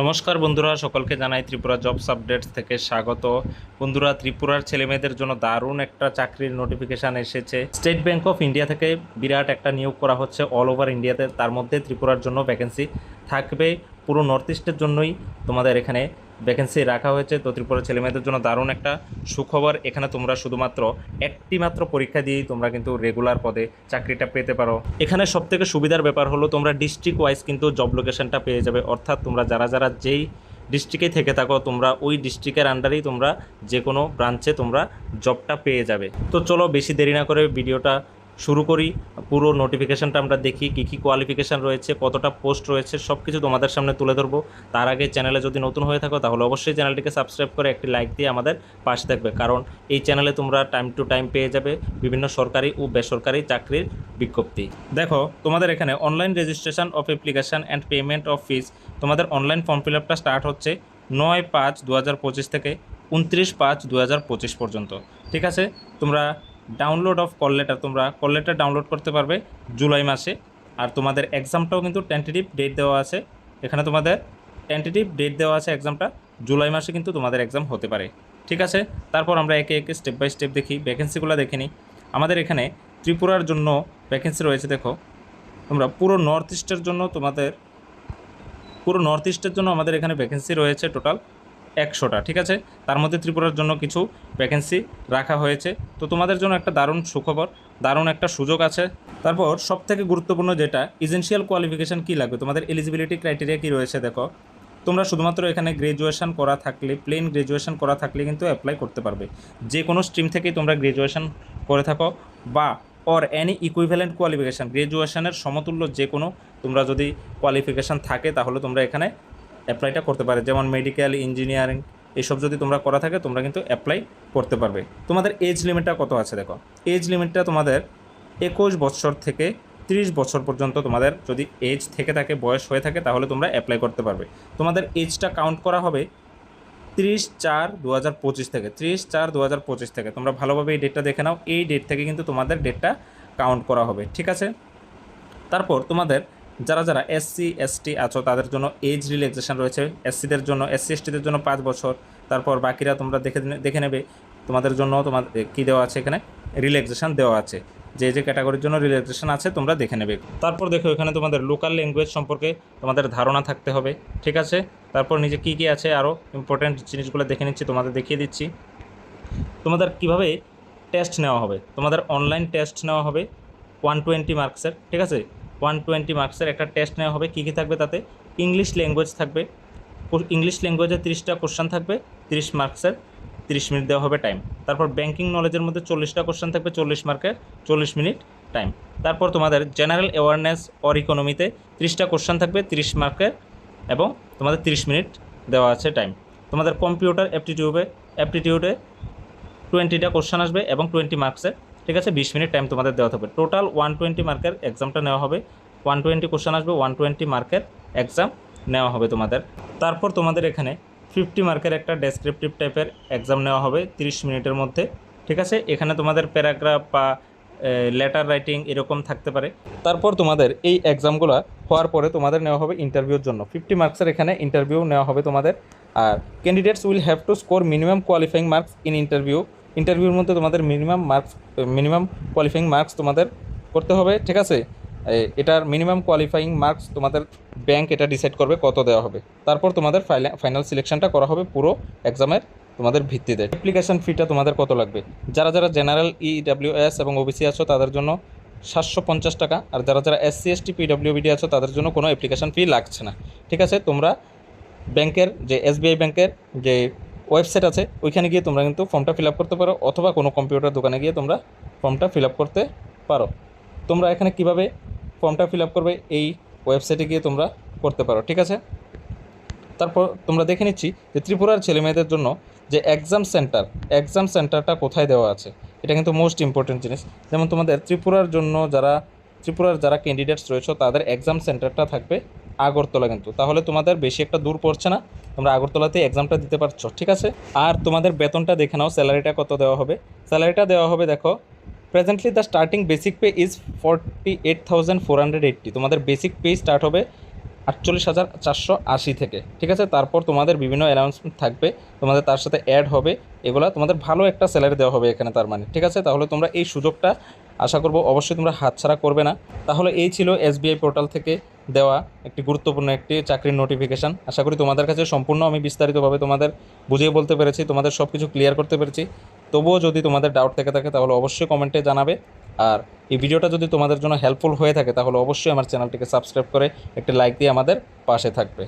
নমস্কার বন্ধুরা, সকলকে জানাই ত্রিপুরা জবস আপডেটস থেকে স্বাগত। বন্ধুরা, ত্রিপুরার ছেলেমেয়েদের জন্য দারুণ একটা চাকরির নোটিফিকেশান এসেছে। স্টেট ব্যাংক অফ ইন্ডিয়া থেকে বিরাট একটা নিয়োগ করা হচ্ছে অল ওভার ইন্ডিয়াতে তার মধ্যে ত্রিপুরার জন্য ভ্যাকেন্সি থাকবে। পুরো নর্থ ইস্টের জন্যই তোমাদের এখানে ভ্যাকেন্সি রাখা হয়েছে। তো ত্রিপুরার ছেলেমেয়েদের জন্য দারুণ একটা সুখবর। এখানে তোমরা শুধুমাত্র একটি মাত্র পরীক্ষা দিয়েই তোমরা কিন্তু রেগুলার পদে চাকরিটা পেতে পারো। এখানে সব থেকে সুবিধার ব্যাপার হলো তোমরা ডিস্ট্রিক্ট ওয়াইজ কিন্তু জব লোকেশনটা পেয়ে যাবে। অর্থাৎ তোমরা যারা যারা যেই ডিস্ট্রিক্টে থেকে থাকো, তোমরা ওই ডিস্ট্রিক্টের আন্ডারেই তোমরা যে কোনো ব্রাঞ্চে তোমরা জবটা পেয়ে যাবে। তো চলো বেশি দেরি না করে ভিডিওটা শুরু করি, পুরো নোটিফিকেশানটা আমরা দেখি, কী কী কোয়ালিফিকেশান রয়েছে, কতটা পোস্ট রয়েছে সব কিছু তোমাদের সামনে তুলে ধরবো। তার আগে চ্যানেলে যদি নতুন হয়ে থাকো, তাহলে অবশ্যই চ্যানেলটিকে সাবস্ক্রাইব করে একটি লাইক দিয়ে আমাদের পাশে থাকবে। কারণ এই চ্যানেলে তোমরা টাইম টু টাইম পেয়ে যাবে বিভিন্ন সরকারি ও বেসরকারি চাকরির বিজ্ঞপ্তি। দেখো, তোমাদের এখানে online registration of application and payment of fees তোমাদের অনলাইন ফর্ম ফিল আপটা স্টার্ট হচ্ছে নয় পাঁচ দু থেকে উনত্রিশ পাঁচ দু পর্যন্ত। ঠিক আছে? তোমরা ডাউনলোড অফ কল লেটার তোমরা কল লেটার ডাউনলোড করতে পারবে জুলাই মাসে। আর তোমাদের এক্সামটাও কিন্তু টেন্টেটিভ ডেট দেওয়া আছে। এখানে তোমাদের টেন্টেটিভ ডেট দেওয়া আছে এক্সামটা জুলাই মাসে কিন্তু তোমাদের এক্সাম হতে পারে। ঠিক আছে? তারপর আমরা একে একে স্টেপ বাই স্টেপ দেখি ভ্যাকেন্সিগুলো দেখে নিই। আমাদের এখানে ত্রিপুরার জন্য ভ্যাকেন্সি রয়েছে, দেখো। তোমরা পুরো নর্থ ইস্টের জন্য তোমাদের, পুরো নর্থ ইস্টের জন্য আমাদের এখানে ভ্যাকেন্সি রয়েছে টোটাল একশোটা, ঠিক আছে? তার মধ্যে ত্রিপুরার জন্য কিছু ভ্যাকেন্সি রাখা হয়েছে। তো তোমাদের জন্য একটা দারুণ সুখবর, দারুণ একটা সুযোগ আছে। তারপর সব থেকে গুরুত্বপূর্ণ যেটা ইজেন্সিয়াল কোয়ালিফিকেশান কী লাগবে? তোমাদের এলিজিবিলিটি ক্রাইটেরিয়া কী রয়েছে দেখো। তোমরা শুধুমাত্র এখানে গ্রাজুয়েশন করা থাকলে প্লেন গ্রাজুয়েশন করা থাকলে কিন্তু অ্যাপ্লাই করতে পারবে। যে কোনো স্ট্রিম থেকেই তোমরা গ্রাজুয়েশন করে থাকো বা অর অ্যানি ইকুইভ্যালেন্ট কোয়ালিফিকেশান গ্রাজুয়েশনের সমতুল্য যে কোনো তোমরা যদি কোয়ালিফিকেশান থাকে তাহলে তোমরা এখানে অ্যাপ্লাইটা করতে পারে। যেমন মেডিকেল ইঞ্জিনিয়ারিং এইসব যদি তোমরা করা থাকে, তোমরা কিন্তু অ্যাপ্লাই করতে পারবে। তোমাদের এজ লিমিটটা কত আছে দেখো? এজ লিমিটটা তোমাদের একুশ বছর থেকে তিরিশ বছর পর্যন্ত তোমাদের যদি এজ থেকে থাকে, বয়স হয়ে থাকে, তাহলে তোমরা অ্যাপ্লাই করতে পারবে। তোমাদের এজটা কাউন্ট করা হবে তিরিশ চার দু হাজার পঁচিশ থেকে। তিরিশ চার দু হাজার পঁচিশ থেকে। তোমরা ভালোভাবে এই ডেটটা দেখে নাও। এই ডেট থেকে কিন্তু তোমাদের ডেটটা কাউন্ট করা হবে। ঠিক আছে? তারপর তোমাদের যারা যারা এসসি এসটি আছো, তাদের জন্য এজ রিল্যাক্সেশন রয়েছে। এসসিদের জন্য এসসি এসটিদের জন্য পাঁচ বছর। তারপর বাকিরা তোমরা দেখে দেখে নেবে তোমাদের জন্য তোমার কী দেওয়া আছে এখানে? রিল্যাক্সেশন দেওয়া আছে। যে যে ক্যাটাগরির জন্য রিল্যাক্সেশন আছে, তোমরা দেখে নেবে। তারপর দেখো এখানে তোমাদের লোকাল ল্যাঙ্গুয়েজ সম্পর্কে তোমাদের ধারণা থাকতে হবে, ঠিক আছে? তারপর নিজে কী কী আছে আরও ইম্পর্ট্যান্ট জিনিসগুলো দেখে নিচ্ছি, তোমাদের দেখিয়ে দিচ্ছি। তোমাদের কীভাবে টেস্ট নেওয়া হবে? তোমাদের অনলাইন টেস্ট নেওয়া হবে ওয়ান টোয়েন্টি মার্কসের ঠিক আছে? ওয়ান টোয়েন্টি মার্কসের একটা টেস্ট নেওয়া হবে। কী কী থাকবে তাতে? ইংলিশ ল্যাঙ্গুয়েজ থাকবে। ইংলিশ ল্যাঙ্গুয়েজে তিরিশটা কোশ্চেন থাকবে, তিরিশ মার্কসের তিরিশ মিনিট দেওয়া হবে টাইম তারপর ব্যাঙ্কিং নলেজের মধ্যে চল্লিশটা কোশ্চেন থাকবে, চল্লিশ মার্কের চল্লিশ মিনিট টাইম তারপর তোমাদের জেনারেল অ্যাওয়ারনেস অর ইকোনমিতে তিরিশটা কোশ্চেন থাকবে, তিরিশ মার্কের এবং তোমাদের তিরিশ মিনিট দেওয়া আছে টাইম তোমাদের কম্পিউটার অ্যাপটিটিউডে অ্যাপটিটিউডে টোয়েন্টিটা কোশ্চেন আসবে এবং টোয়েন্টি মার্কসের ঠিক আছে, বিশ মিনিট টাইম তোমাদের দেওয়া থাকবে। টোটাল ওয়ান টোয়েন্টি মার্কের এক্সামটা নেওয়া হবে। ওয়ান টোয়েন্টি কোশ্চেন আসবে ওয়ান টোয়েন্টি মার্কের এক্সাম নেওয়া হবে তোমাদের। তারপর তোমাদের এখানে ফিফটি মার্কের একটা ডেসক্রিপটিভ টাইপের এক্সাম নেওয়া হবে তিরিশ মিনিটের মধ্যে। ঠিক আছে, এখানে তোমাদের প্যারাগ্রাফ বা লেটার রাইটিং এরকম থাকতে পারে। তারপর তোমাদের এই এক্সামগুলো হওয়ার পরে তোমাদের নেওয়া হবে ইন্টারভিউর জন্য। ফিফটি মার্কসের এখানে ইন্টারভিউ নেওয়া হবে তোমাদের। আর candidates will have to score minimum qualifying marks in interview ইন্টারভিউর মধ্যে তোমাদের minimum marks, minimum qualifying marks তোমাদের করতে হবে, ঠিক আছে? এটার মিনিমাম কোয়ালিফাইং মার্কস তোমাদের ব্যাংক এটা ডিসাইড করবে কত দেওয়া হবে। তারপর তোমাদের ফাইনাল সিলেকশনটা করা হবে পুরো এক্সামের তোমাদের ভিত্তিতে। অ্যাপ্লিকেশন ফিটা তোমাদের কত লাগবে? যারা যারা জেনারেল ই এস এবং ওবিসি আছো তাদের জন্য সাতশো পঞ্চাশ টাকা, আর যারা যারা এসসি এসটি পিডব্লিউবিডি আছো তাদের জন্য কোনো অ্যাপ্লিকেশন ফি লাগছে না। ঠিক আছে? তোমরা ব্যাংকের যে এসবিআই ব্যাংকের যে ওয়েবসাইট আছে, ওইখানে গিয়ে তোমরা কিন্তু ফর্মটা ফিল করতে পারো, অথবা কোনো কম্পিউটার দোকানে গিয়ে তোমরা ফর্মটা ফিল করতে পারো। তোমরা এখানে কীভাবে ফর্মটা ফিল করবে, এই ওয়েবসাইটে গিয়ে তোমরা করতে পারো, ঠিক আছে? তারপর তোমরা দেখে নিচ্ছি যে ত্রিপুরার ছেলেমেয়েদের জন্য যে এক্সাম সেন্টার এক্সাম সেন্টারটা কোথায় দেওয়া আছে, এটা কিন্তু মোস্ট ইম্পর্টেন্ট জিনিস। যেমন তোমাদের ত্রিপুরার জন্য যারা, ত্রিপুরার যারা ক্যান্ডিডেটস রয়েছে, তাদের এক্সাম সেন্টারটা থাকবে আগরতলা কিন্তু। তাহলে তোমাদের বেশি একটা দূর পড়ছে না, তোমরা আগরতলাতে এক্সামটা দিতে পারছ, ঠিক আছে? আর তোমাদের বেতনটা দেখে নাও স্যালারিটা কত দেওয়া হবে। স্যালারিটা দেওয়া হবে, দেখো presently the starting basic pay is forty eight thousand four hundred তোমাদের বেসিক পে স্টার্ট হবে আটচল্লিশ হাজার চারশো আশি থেকে, ঠিক আছে? তারপর তোমাদের বিভিন্ন অ্যানাউন্সমেন্ট থাকবে, তোমাদের তার সাথে অ্যাড হবে, এগুলো তোমাদের ভালো একটা স্যালারি দেওয়া হবে এখানে তার মানে ঠিক আছে? তাহলে তোমরা এই সুযোগটা আশা করব অবশ্যই তোমরা হাতছাড়া করবে না। তাহলে এই ছিল এসবিআই পোর্টাল থেকে দেওয়া একটি গুরুত্বপূর্ণ একটি চাকরির নোটিফিকেশান আশা করি তোমাদের কাছে সম্পূর্ণ আমি বিস্তারিতভাবে তোমাদের বুঝিয়ে বলতে পেরেছি, তোমাদের সব কিছু ক্লিয়ার করতে পেরেছি। তবুও যদি তোমাদের ডাউট থেকে থাকে, তাহলে অবশ্যই কমেন্টে জানাবে। আর এই ভিডিওটা যদি তোমাদের জন্য হেল্পফুল হয়ে থাকে, তাহলে অবশ্যই আমার চ্যানেলটিকে সাবস্ক্রাইব করে একটি লাইক দিয়ে আমাদের পাশে থাকবে।